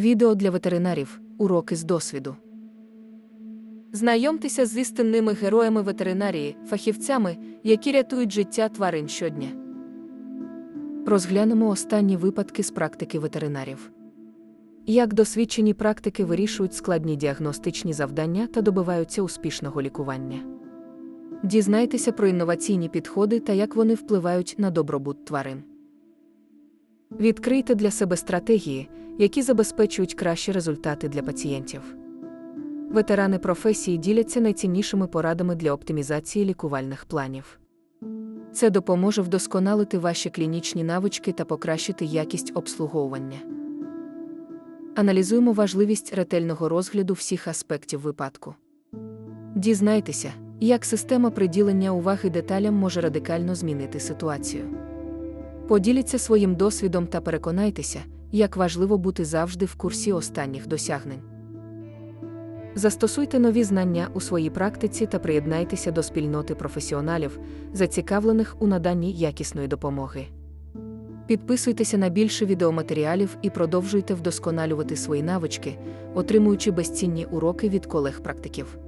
Відео для ветеринарів. Уроки з досвіду. Знайомтеся з істинними героями ветеринарії, фахівцями, які рятують життя тварин щодня. Розглянемо останні випадки з практики ветеринарів. Як досвідчені практики вирішують складні діагностичні завдання та добиваються успішного лікування. Дізнайтеся про інноваційні підходи та як вони впливають на добробут тварин. Відкрийте для себе стратегії, які забезпечують кращі результати для пацієнтів. Ветерани професії діляться найціннішими порадами для оптимізації лікувальних планів. Це допоможе вдосконалити ваші клінічні навички та покращити якість обслуговування. Аналізуємо важливість ретельного розгляду всіх аспектів випадку. Дізнайтеся, як система приділення уваги деталям може радикально змінити ситуацію. Поділіться своїм досвідом та переконайтеся, як важливо бути завжди в курсі останніх досягнень. Застосуйте нові знання у своїй практиці та приєднайтеся до спільноти професіоналів, зацікавлених у наданні якісної допомоги. Підписуйтеся на більше відеоматеріалів і продовжуйте вдосконалювати свої навички, отримуючи безцінні уроки від колег-практиків.